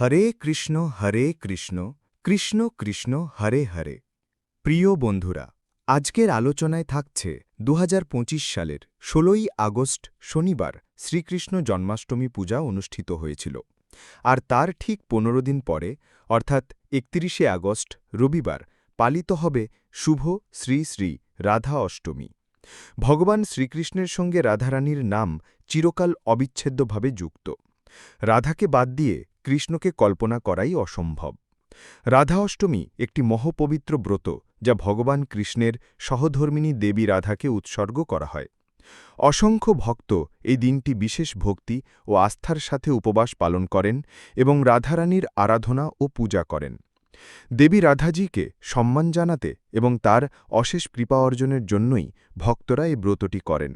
হরে কৃষ্ণ হরে কৃষ্ণ কৃষ্ণ কৃষ্ণ, হরে হরে। প্রিয় বন্ধুরা, আজকের আলোচনায় থাকছে দু হাজার পঁচিশ সালের ষোলোই আগস্ট শনিবার শ্রীকৃষ্ণ জন্মাষ্টমী পূজা অনুষ্ঠিত হয়েছিল। আর তার ঠিক পনেরো দিন পরে, অর্থাৎ একত্রিশে আগস্ট, রবিবার, পালিত হবে শুভ শ্রী শ্রী রাধা অষ্টমী। ভগবান শ্রীকৃষ্ণের সঙ্গে রাধারানীর নাম চিরকাল অবিচ্ছেদ্যভাবে যুক্ত। রাধাকে বাদ দিয়ে কৃষ্ণকে কল্পনা করাই অসম্ভব। রাধা অষ্টমী একটি মহপবিত্র ব্রত যা ভগবান কৃষ্ণের সহধর্মিণী দেবী রাধাকে উৎসর্গ করা হয়। অসংখ্য ভক্ত এই দিনটি বিশেষ ভক্তি ও আস্থার সাথে উপবাস পালন করেন এবং রাধারানীর আরাধনা ও পূজা করেন। দেবী রাধাজিকে সম্মান জানাতে এবং তার অশেষ কৃপা অর্জনের জন্যই ভক্তরা এই ব্রতটি করেন।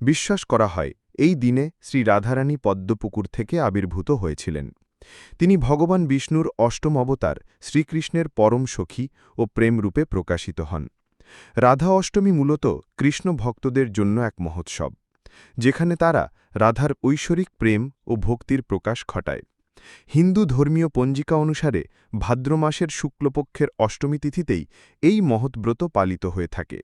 বিশ্বাস করা হয়, এই দিনে শ্রী রাধারানী পদ্মপুকুর থেকে আবির্ভূত হয়েছিলেন। তিনি ভগবান বিষ্ণুর অষ্টম অবতার, শ্রীকৃষ্ণের পরম সখী ও প্রেমরূপে প্রকাশিত হন। রাধা অষ্টমী মূলত কৃষ্ণ ভক্তদের জন্য এক মহোৎসব, যেখানে তারা রাধার ঐশ্বরিক প্রেম ও ভক্তির প্রকাশ ঘটায়। হিন্দু ধর্মীয় পঞ্জিকা অনুসারে ভাদ্র মাসের শুক্লপক্ষের অষ্টমী তিথিতেই এই মহৎব্রত পালিত হয়ে থাকে।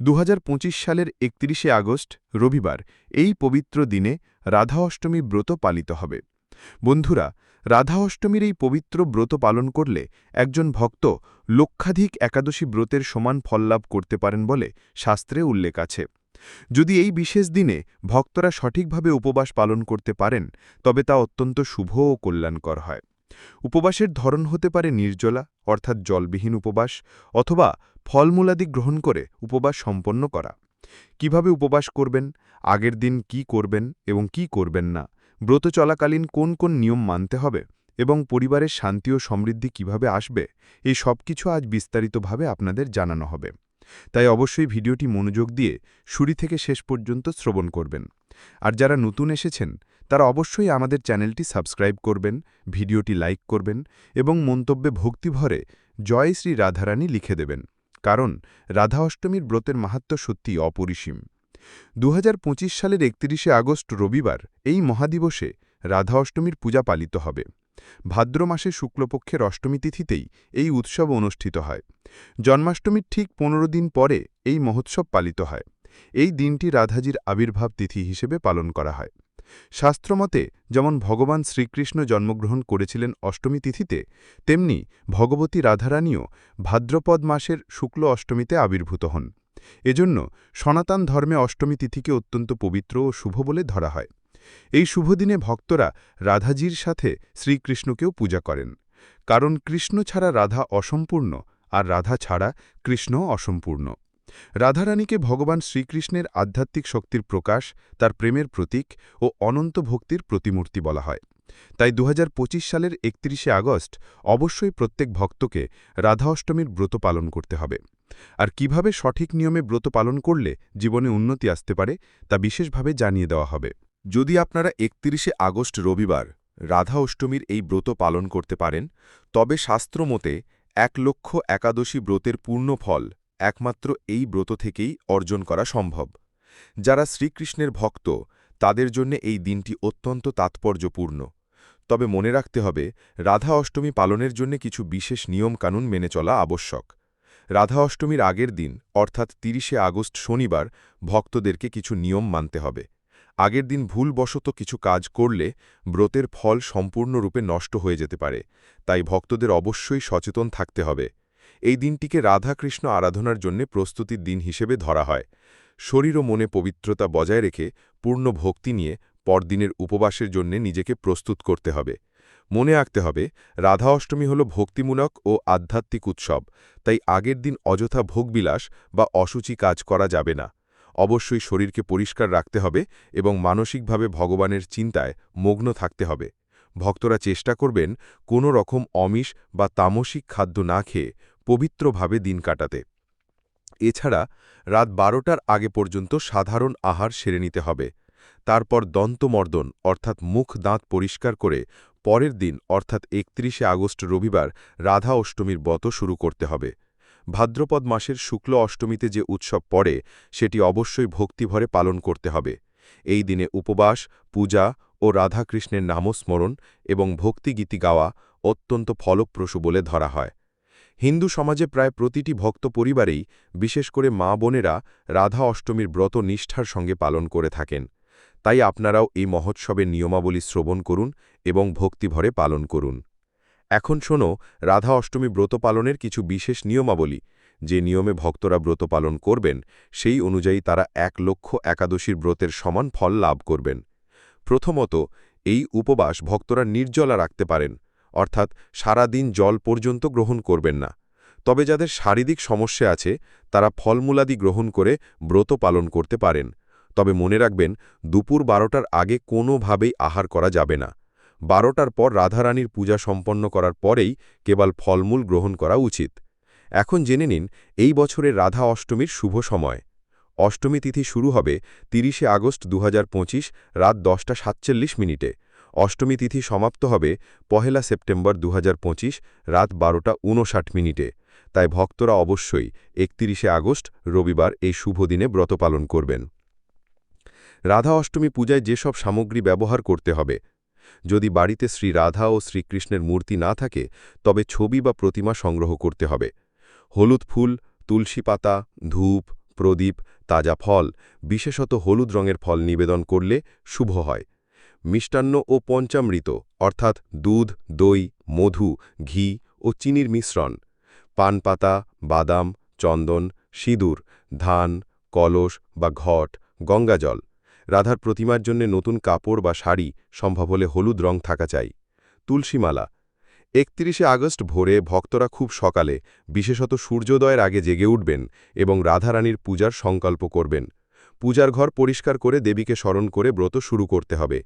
দুহাজার পঁচিশ সালের একত্রিশে আগস্ট, রবিবার, এই পবিত্র দিনে রাধা অষ্টমী ব্রত পালিত হবে। বন্ধুরা রাধা অষ্টমীর এই পবিত্র ব্রত পালন করলে একজন ভক্ত লক্ষাধিক একাদশী ব্রতের সমান ফললাভ করতে পারেন বলে শাস্ত্রে উল্লেখ আছে। যদি এই বিশেষ দিনে ভক্তরা সঠিকভাবে উপবাস পালন করতে পারেন, তবে তা অত্যন্ত শুভ ও কল্যাণকর হয়। উপবাসের ধরন হতে পারে নির্জলা, অর্থাৎ জলবিহীন উপবাস, অথবা ফলমূলাদি গ্রহণ করে উপবাস সম্পন্ন করা। কীভাবে উপবাস করবেন, আগের দিন কি করবেন এবং কি করবেন না ব্রত চলাকালীন কোন কোন নিয়ম মানতে হবে এবং পরিবারের শান্তি ও সমৃদ্ধি কীভাবে আসবে, এই সব কিছু আজ বিস্তারিতভাবে আপনাদের জানানো হবে। তাই অবশ্যই ভিডিওটি মনোযোগ দিয়ে শুরু থেকে শেষ পর্যন্ত শ্রবণ করবেন। আর যারা নতুন এসেছেন, তারা অবশ্যই আমাদের চ্যানেলটি সাবস্ক্রাইব করবেন, ভিডিওটি লাইক করবেন এবং মন্তব্যে ভক্তিভরে জয় শ্রী রাধারানী লিখে দেবেন। কারণ রাধা অষ্টমীর ব্রতের মাহাত্ম সত্যি অপরিসীম। দু হাজার পঁচিশ সালের একত্রিশে আগস্ট রবিবার এই মহাদিবসে রাধা অষ্টমীর পূজা পালিত হবে। ভাদ্র মাসে শুক্লপক্ষের অষ্টমী তিথিতেই এই উৎসব অনুষ্ঠিত হয়। জন্মাষ্টমীর ঠিক পনেরো দিন পরে এই মহোৎসব পালিত হয়। এই দিনটি রাধাজির আবির্ভাব তিথি হিসেবে পালন করা হয়। শাস্ত্রমতে যেমন ভগবান শ্রীকৃষ্ণ জন্মগ্রহণ করেছিলেন অষ্টমী তিথিতে, তেমনি ভগবতী রাধারানীও ভাদ্রপদ মাসের শুক্ল অষ্টমীতে আবির্ভূত হন। এজন্য সনাতন ধর্মে অষ্টমী তিথিকে অত্যন্ত পবিত্র ও শুভ বলে ধরা হয়। এই শুভদিনে ভক্তরা রাধাজির সাথে শ্রীকৃষ্ণকেও পূজা করেন। কারণ কৃষ্ণ ছাড়া রাধা অসম্পূর্ণ আর রাধা ছাড়া কৃষ্ণ অসম্পূর্ণ। রাধারানীকে ভগবান শ্রীকৃষ্ণের আধ্যাত্মিক শক্তির প্রকাশ, তার প্রেমের প্রতীক ও অনন্ত ভক্তির প্রতিমূর্তি বলা হয়। তাই দু হাজার পঁচিশ সালের একত্রিশে আগস্ট অবশ্যই প্রত্যেক ভক্তকে রাধা অষ্টমীর ব্রত পালন করতে হবে। আর কীভাবে সঠিক নিয়মে ব্রত পালন করলে জীবনে উন্নতি আসতে পারে, তা বিশেষভাবে জানিয়ে দেওয়া হবে। যদি আপনারা একত্রিশে আগস্ট রবিবার রাধা অষ্টমীর এই ব্রত পালন করতে পারেন, তবে শাস্ত্রমতে এক লক্ষ একাদশী ব্রতের পূর্ণ ফল একমাত্র এই ব্রত থেকেই অর্জন করা সম্ভব। যারা শ্রীকৃষ্ণের ভক্ত, তাদের জন্য এই দিনটি অত্যন্ত তাৎপর্যপূর্ণ। তবে মনে রাখতে হবে, রাধা অষ্টমী পালনের জন্য কিছু বিশেষ নিয়মকানুন মেনে চলা আবশ্যক। রাধা অষ্টমীর আগের দিন, অর্থাৎ তিরিশে আগস্ট শনিবার, ভক্তদেরকে কিছু নিয়ম মানতে হবে। আগের দিন ভুলবশত কিছু কাজ করলে ব্রতের ফল সম্পূর্ণরূপে নষ্ট হয়ে যেতে পারে, তাই ভক্তদের অবশ্যই সচেতন থাকতে হবে। এই দিনটিকে রাধাকৃষ্ণ আরাধনার জন্য প্রস্তুতির দিন হিসেবে ধরা হয়। শরীর ও মনে পবিত্রতা বজায় রেখে পূর্ণ ভক্তি নিয়ে পরদিনের উপবাসের জন্য নিজেকে প্রস্তুত করতে হবে। মনে রাখতে হবে, রাধা অষ্টমী হল ভক্তিমূলক ও আধ্যাত্মিক উৎসব, তাই আগের দিন অযথা ভোগবিলাস বা অসুচি কাজ করা যাবে না। অবশ্যই শরীরকে পরিষ্কার রাখতে হবে এবং মানসিকভাবে ভগবানের চিন্তায় মগ্ন থাকতে হবে। ভক্তরা চেষ্টা করবেন কোনো রকম অমিষ বা তামসিক খাদ্য না খেয়ে পবিত্রভাবে দিন কাটাতে। এছাড়া রাত বারোটার আগে পর্যন্ত সাধারণ আহার সেরে নিতে হবে। তারপর দন্তমর্দন, অর্থাৎ মুখ দাঁত পরিষ্কার করে পরের দিন, অর্থাৎ একত্রিশে আগস্ট রবিবার, রাধা অষ্টমীর বত শুরু করতে হবে। ভাদ্রপদ মাসের শুক্ল অষ্টমীতে যে উৎসব পড়ে, সেটি অবশ্যই ভক্তিভরে পালন করতে হবে। এই দিনে উপবাস, পূজা ও রাধাকৃষ্ণের নামস্মরণ এবং ভক্তিগীতি গাওয়া অত্যন্ত ফলপ্রসূ বলে ধরা হয়। হিন্দু সমাজে প্রায় প্রতিটি ভক্ত পরিবারেই, বিশেষ করে মা বোনেরা, রাধা অষ্টমীর ব্রত নিষ্ঠার সঙ্গে পালন করে থাকেন। তাই আপনারাও এই মহোৎসবের নিয়মাবলী শ্রবণ করুন এবং ভক্তিভরে পালন করুন। এখন শোনো, রাধা অষ্টমী ব্রত পালনের কিছু বিশেষ নিয়মাবলী। যে নিয়মে ভক্তরা ব্রত পালন করবেন, সেই অনুযায়ী তারা এক লক্ষ একাদশীর ব্রতের সমান ফল লাভ করবেন। প্রথমত, এই উপবাস ভক্তরা নির্জলা রাখতে পারেন, অর্থাৎ সারা দিন জল পর্যন্ত গ্রহণ করবেন না। তবে যাদের শারীরিক সমস্যা আছে, তারা ফলমূলাদি গ্রহণ করে ব্রত পালন করতে পারেন। তবে মনে রাখবেন, দুপুর বারোটার আগে কোনোভাবেই আহার করা যাবে না। বারোটার পর রাধারানীর পূজা সম্পন্ন করার পরেই কেবল ফলমূল গ্রহণ করা উচিত। এখন জেনে নিন, এই বছরের রাধা অষ্টমীর শুভ সময়। অষ্টমী তিথি শুরু হবে তিরিশে আগস্ট দুহাজার পঁচিশ রাত দশটা সাতচল্লিশ মিনিটে। অষ্টমী তিথি সমাপ্ত হবে পহেলা সেপ্টেম্বর দু হাজার পঁচিশ রাত বারোটা উনষাট মিনিটে। তাই ভক্তরা অবশ্যই একতিরিশে আগস্ট রবিবার এই শুভ দিনে ব্রত পালন করবেন। রাধা অষ্টমী পূজায় যেসব সামগ্রী ব্যবহার করতে হবে। যদি বাড়িতে শ্রী রাধা ও শ্রীকৃষ্ণের মূর্তি না থাকে, তবে ছবি বা প্রতিমা সংগ্রহ করতে হবে। হলুদ ফুল, তুলসী পাতা, ধূপ, প্রদীপ, তাজা ফল, বিশেষত হলুদ রঙের ফল নিবেদন করলে শুভ হয়। মিষ্টান্ন ও পঞ্চামৃত, অর্থাৎ দুধ, দই, মধু, ঘি ও চিনির মিশ্রণ। পান পাতা, বাদাম, চন্দন, সিঁদুর, ধান, কলস বা ঘট, গঙ্গাজল। রাধার প্রতিমার জন্য নতুন কাপড় বা শাড়ি সম্ভব হলে হলুদ রং থাকা চাই। তুলসীমালা। একত্রিশে আগস্ট ভোরে ভক্তরা খুব সকালে, বিশেষত সূর্যোদয়ের আগে জেগে উঠবেন এবং রাধারানীর পূজার সংকল্প করবেন। পূজার ঘর পরিষ্কার করে দেবীকে স্মরণ করে ব্রত শুরু করতে হবে।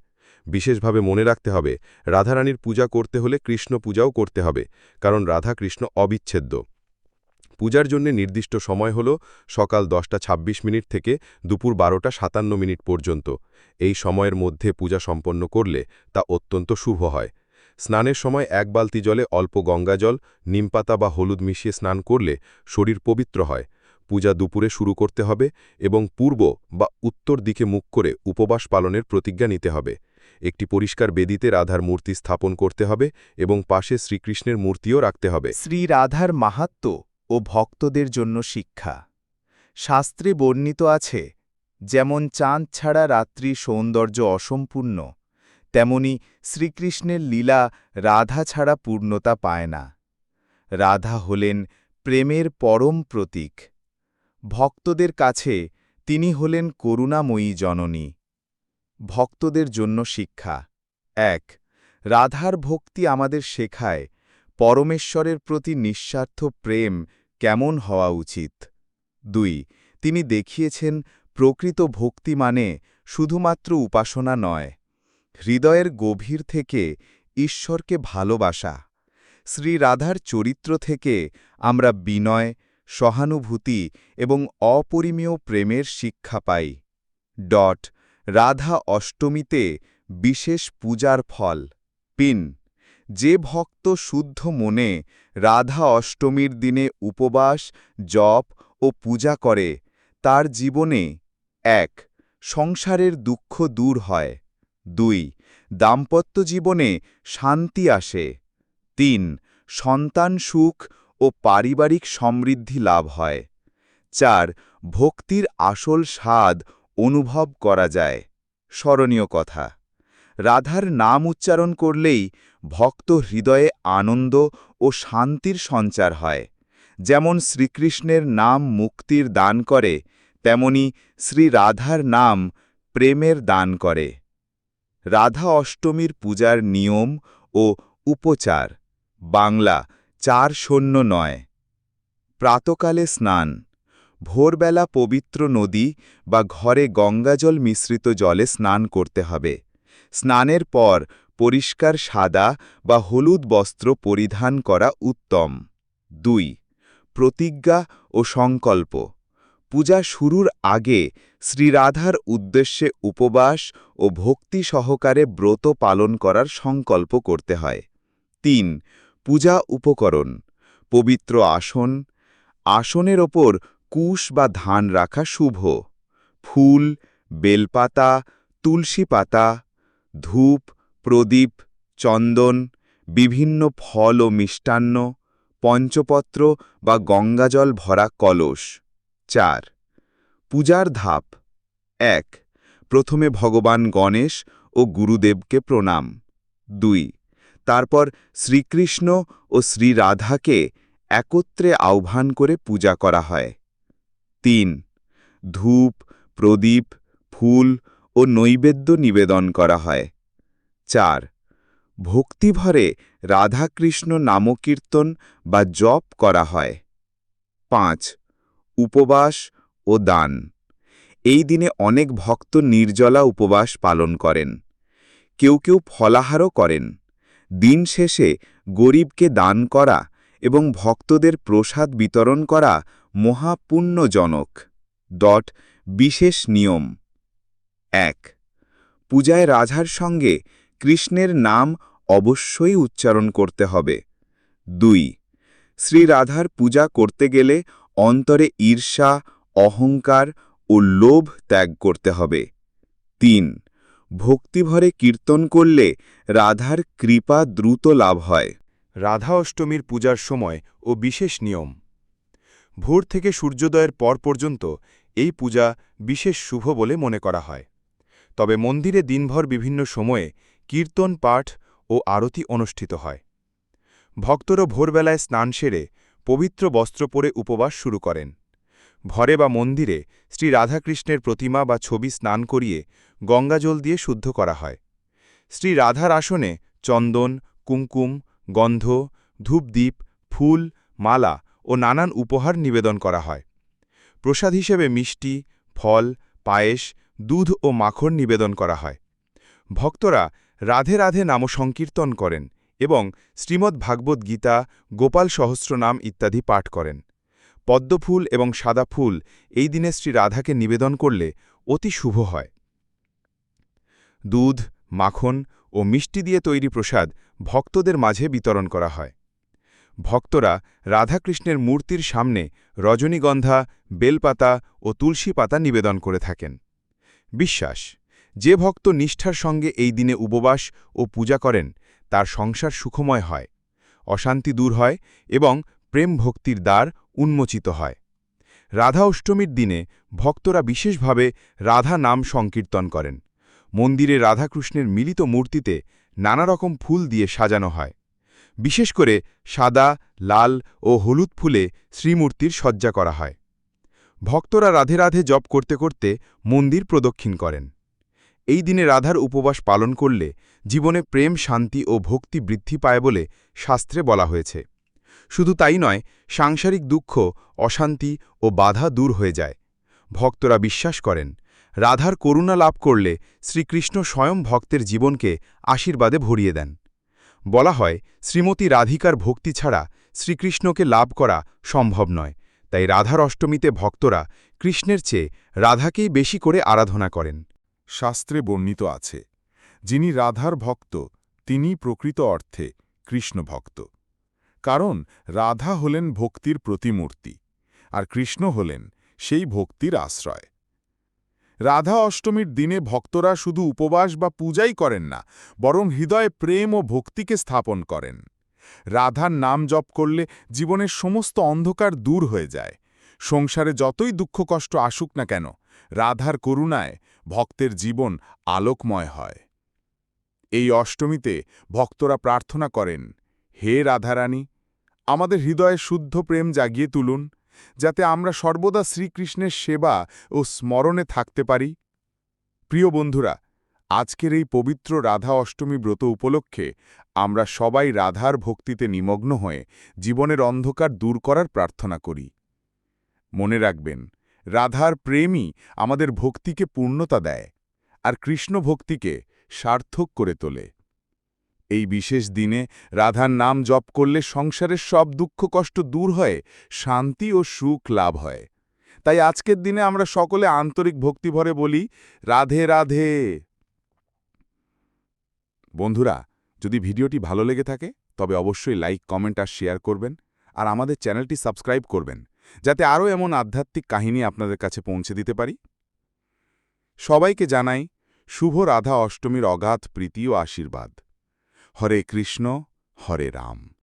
বিশেষভাবে মনে রাখতে হবে, রাধারানীর পূজা করতে হলে কৃষ্ণ পূজাও করতে হবে, কারণ রাধা কৃষ্ণ অবিচ্ছেদ্য। পূজার জন্য নির্দিষ্ট সময় হল সকাল দশটা ২৬ মিনিট থেকে দুপুর বারোটা সাতান্ন মিনিট পর্যন্ত। এই সময়ের মধ্যে পূজা সম্পন্ন করলে তা অত্যন্ত শুভ হয়। স্নানের সময় এক বালতি জলে অল্প গঙ্গাজল নিমপাতা বা হলুদ মিশিয়ে স্নান করলে শরীর পবিত্র হয়। পূজা দুপুরে শুরু করতে হবে এবং পূর্ব বা উত্তর দিকে মুখ করে উপবাস পালনের প্রতিজ্ঞা নিতে হবে। একটি পরিষ্কার বেদিতে রাধার মূর্তি স্থাপন করতে হবে এবং পাশে শ্রীকৃষ্ণের মূর্তিও রাখতে হবে। শ্রী রাধার মাহাত্ম্য ও ভক্তদের জন্য শিক্ষা। শাস্ত্রে বর্ণিত আছে, যেমন চাঁদ ছাড়া রাত্রি সৌন্দর্য অসম্পূর্ণ, তেমনি শ্রীকৃষ্ণের লীলা রাধা ছাড়া পূর্ণতা পায় না। রাধা হলেন প্রেমের পরম প্রতীক। ভক্তদের কাছে তিনি হলেন করুণাময়ী জননী। ভক্তদের জন্য শিক্ষা। এক, রাধার ভক্তি আমাদের শেখায়, পরমেশ্বরের প্রতি নিঃস্বার্থ প্রেম কেমন হওয়া উচিত? দুই, তিনি দেখিয়েছেন প্রকৃত ভক্তি মানে শুধুমাত্র উপাসনা নয়, হৃদয়ের গভীর থেকে ঈশ্বরকে ভালোবাসা। শ্রী রাধার চরিত্র থেকে আমরা বিনয়, সহানুভূতি এবং অপরিমেয় প্রেমের শিক্ষা পাই। ডট, রাধা অষ্টমীতে বিশেষ পূজার ফল। পিন যে ভক্ত শুদ্ধ মনে রাধা অষ্টমীর দিনে উপবাস, জপ ও পূজা করে, তার জীবনে, এক, সংসারের দুঃখ দূর হয়, দুই, দাম্পত্য জীবনে শান্তি আসে, তিন, সন্তান সুখ ও পারিবারিক সমৃদ্ধি লাভ হয়, চার, ভক্তির আসল স্বাদ অনুভব করা যায়। স্মরণীয় কথা। রাধার নাম উচ্চারণ করলেই ভক্ত হৃদয়ে আনন্দ ও শান্তির সঞ্চার হয়। যেমন শ্রীকৃষ্ণের নাম মুক্তির দান করে, তেমনি শ্রী রাধার নাম প্রেমের দান করে। রাধা অষ্টমীর পূজার নিয়ম ও উপচার। বাংলা, চার শূন্য নয়। প্রাতকালে স্নান। ভোরবেলা পবিত্র নদী বা ঘরে গঙ্গাজল মিশ্রিত জলে স্নান করতে হবে। স্নানের পর পরিষ্কার সাদা বা হলুদ বস্ত্র পরিধান করা উত্তম। দুই, প্রতিজ্ঞা ও সংকল্প। পূজা শুরুর আগে শ্রীরাধার উদ্দেশ্যে উপবাস ও ভক্তি সহকারে ব্রত পালন করার সংকল্প করতে হয়। তিন, পূজা উপকরণ, পবিত্র আসন, আসনের ওপর কুশ বা ধান রাখা শুভ। ফুল, বেলপাতা, তুলসী পাতা ধূপ, প্রদীপ, চন্দন, বিভিন্ন ফল ও মিষ্টান্ন, পঞ্চপত্র বা গঙ্গাজল ভরা কলস। চার, পূজার ধাপ। এক, প্রথমে ভগবান গণেশ ও গুরুদেবকে প্রণাম। দুই, তারপর শ্রীকৃষ্ণ ও শ্রীরাধাকে একত্রে আহ্বান করে পূজা করা হয়। তিন, ধূপ, প্রদীপ, ফুল ও নৈবেদ্য নিবেদন করা হয়। চার, ভক্তিভরে রাধাকৃষ্ণ নামকীর্তন বা জপ করা হয়। পাঁচ, উপবাস ও দান। এই দিনে অনেক ভক্ত নির্জলা উপবাস পালন করেন। কেউ কেউ ফলাহারও করেন। দিন শেষে গরিবকে দান করা এবং ভক্তদের প্রসাদ বিতরণ করা মহাপুণ্যজনক ডট বিশেষ নিয়ম। এক। পূজায় রাধার সঙ্গে কৃষ্ণের নাম অবশ্যই উচ্চারণ করতে হবে। দুই। শ্রীরাধার পূজা করতে গেলে অন্তরে ঈর্ষা, অহংকার ও লোভ ত্যাগ করতে হবে। তিন। ভক্তিভরে কীর্তন করলে রাধার কৃপা দ্রুত লাভ হয়। রাধা অষ্টমীর পূজার সময় ও বিশেষ নিয়ম। ভোর থেকে সূর্যোদয়ের পর পর্যন্ত এই পূজা বিশেষ শুভ বলে মনে করা হয়। তবে মন্দিরে দিনভর বিভিন্ন সময়ে কীর্তন, পাঠ ও আরতি অনুষ্ঠিত হয়। ভক্তরা ভোরবেলায় স্নান সেরে পবিত্র বস্ত্র পরে উপবাস শুরু করেন। ঘরে বা মন্দিরে শ্রী রাধাকৃষ্ণের প্রতিমা বা ছবি স্নান করিয়ে গঙ্গাজল দিয়ে শুদ্ধ করা হয়। শ্রী রাধার আসনে চন্দন কুঙ্কুম গন্ধ, ধূপদীপ, ফুল, মালা ও নানান উপহার নিবেদন করা হয়। প্রসাদ হিসেবে মিষ্টি, ফল, পায়েস দুধ ও মাখন নিবেদন করা হয়। ভক্তরা রাধে রাধে নাম সংকীর্তন করেন এবং শ্রীমদ্ ভাগবত গীতা, গোপাল সহস্রনাম ইত্যাদি পাঠ করেন। পদ্মফুল এবং সাদা ফুল এই দিনে শ্রী রাধাকে নিবেদন করলে অতি শুভ হয়। দুধ, মাখন ও মিষ্টি দিয়ে তৈরি প্রসাদ ভক্তদের মাঝে বিতরণ করা হয়। ভক্তরা রাধাকৃষ্ণের মূর্তির সামনে রজনীগন্ধা, বেলপাতা ও তুলসী পাতা নিবেদন করে থাকেন। বিশ্বাস, যে ভক্ত নিষ্ঠার সঙ্গে এই দিনে উপবাস ও পূজা করেন, তার সংসার সুখময় হয়, অশান্তি দূর হয় এবং প্রেম ভক্তির দ্বার উন্মোচিত হয়। রাধা অষ্টমীর দিনে ভক্তরা বিশেষভাবে রাধা নাম সংকীর্তন করেন। মন্দিরে রাধাকৃষ্ণের মিলিত মূর্তিতে নানা রকম ফুল দিয়ে সাজানো হয়। বিশেষ করে সাদা, লাল ও হলুদ ফুলে শ্রীমূর্তির সজ্জা করা হয়। ভক্তরা রাধে রাধে জপ করতে করতে মন্দির প্রদক্ষিণ করেন। এই দিনে রাধার উপবাস পালন করলে জীবনে প্রেম, শান্তি ও ভক্তি বৃদ্ধি পায় বলে শাস্ত্রে বলা হয়েছে। শুধু তাই নয়, সাংসারিক দুঃখ, অশান্তি ও বাধা দূর হয়ে যায়। ভক্তরা বিশ্বাস করেন, রাধার করুণা লাভ করলে শ্রীকৃষ্ণ স্বয়ং ভক্তের জীবনকে আশীর্বাদে ভরিয়ে দেন। বলা হয়, শ্রীমতী রাধিকার ভক্তি ছাড়া শ্রীকৃষ্ণকে লাভ করা সম্ভব নয়। তাই রাধার অষ্টমীতে ভক্তরা কৃষ্ণের চেয়ে রাধাকেই বেশি করে আরাধনা করেন। শাস্ত্রে বর্ণিত আছে, যিনি রাধার ভক্ত তিনি প্রকৃত অর্থে কৃষ্ণ ভক্ত। কারণ রাধা হলেন ভক্তির প্রতিমূর্তি, আর কৃষ্ণ হলেন সেই ভক্তির আশ্রয়। রাধা অষ্টমীর দিনে ভক্তরা শুধু উপবাস বা পূজাই করেন না, বরং হৃদয়ে প্রেম ও ভক্তিকে স্থাপন করেন। রাধার নাম জপ করলে জীবনের সমস্ত অন্ধকার দূর হয়ে যায়। সংসারে যতই দুঃখ কষ্ট আসুক না কেন, রাধার করুণায় ভক্তের জীবন আলোকময় হয়। এই অষ্টমীতে ভক্তরা প্রার্থনা করেন, হে রাধারানী, আমাদের হৃদয়ে শুদ্ধ প্রেম জাগিয়ে তুলুন, যাতে আমরা সর্বদা শ্রীকৃষ্ণের সেবা ও স্মরণে থাকতে পারি। প্রিয় বন্ধুরা আজকের এই পবিত্র রাধা অষ্টমী ব্রত উপলক্ষে আমরা সবাই রাধার ভক্তিতে নিমগ্ন হয়ে জীবনের অন্ধকার দূর করার প্রার্থনা করি। মনে রাখবেন, রাধার প্রেমই আমাদের ভক্তিকে পূর্ণতা দেয় আর কৃষ্ণ ভক্তিকে সার্থক করে তোলে। এই বিশেষ দিনে রাধার নাম জপ করলে সংসারের সব দুঃখ কষ্ট দূর হয়ে শান্তি ও সুখ লাভ হয়। তাই আজকের দিনে আমরা সকলে আন্তরিক ভক্তিভরে বলি, রাধে রাধে। বন্ধুরা, যদি ভিডিওটি ভালো লেগে থাকে, তবে অবশ্যই লাইক, কমেন্ট আর শেয়ার করবেন আর আমাদের চ্যানেলটি সাবস্ক্রাইব করবেন, যাতে আরও এমন আধ্যাত্মিক কাহিনী আপনাদের কাছে পৌঁছে দিতে পারি। সবাইকে জানাই শুভ রাধা অষ্টমীর অগাধ প্রীতি ও আশীর্বাদ। হরে কৃষ্ণ, হরে রাম।